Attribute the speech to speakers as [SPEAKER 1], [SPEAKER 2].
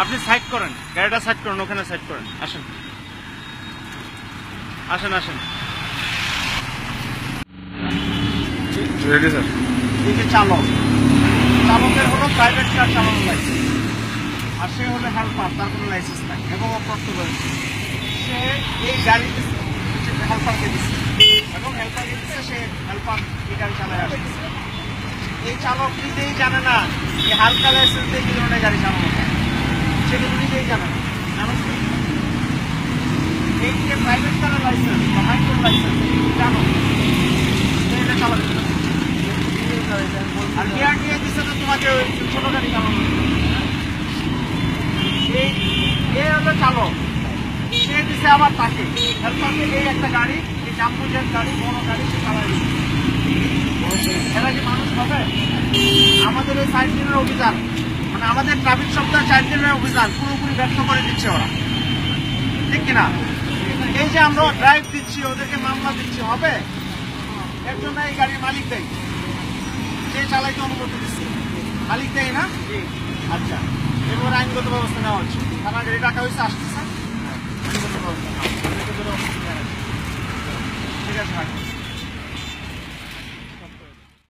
[SPEAKER 1] আপনি সাইড করেন গাড়িটা সাইড করেন ওখানে সাইড করেন। আসেন। আসেন আসেন। রেডি স্যার
[SPEAKER 2] এই যে চালক চালকের হলো প্রাইভেট কার চালানোর লাইসেন্স আর সে হলো হেল্পার তার কোনো লাইসেন্স নাই এবং অপ্রাপ্ত রয়েছে। সে এই গাড়ি হেল্পারকে দিচ্ছে এবং হেল্পারকে দিচ্ছে সে হেল্পার এই গাড়ি চালায় আসছে। এই চালক নিজেই জানে না যে হালকা লাইসেন্স দিয়ে কি ধরনের গাড়ি চালানো যায় সে কিন্তু নিজেই জানে না জানো তো? এই যে প্রাইভেট কারের লাইসেন্স বা মাইক্রো লাইসেন্স জানো এটা আর বিআরটিএ দিচ্ছে তো তোমাকে ছোট গাড়ি চালানো এই এ হলো চালক সে আবার তাকে হেল্পারকে এই একটা গাড়ি এই জাম্বুজের গাড়ি বড় গাড়ি সে চালাই মানুষ হবে আমাদের এই দিনের অভিযান মানে আমাদের ট্রাফিক সপ্তাহ চার দিনের অভিযান, পুরোপুরি ব্যর্থ করে দিচ্ছে ওরা। ঠিক কিনা? এই যে আমরা ড্রাইভ দিচ্ছি, ওদেরকে মামলা দিচ্ছি, হবে? এর জন্য এই গাড়ির মালিক দেয় যে চালাইতে অনুমতি দিচ্ছে। মালিক দেয় না? আচ্ছা এবার আইনগত ব্যবস্থা নেওয়া হচ্ছে। থানা গাড়ি রাখা হয়েছে আসতেছে আইনগত ব্যবস্থা। ঠিক আছে।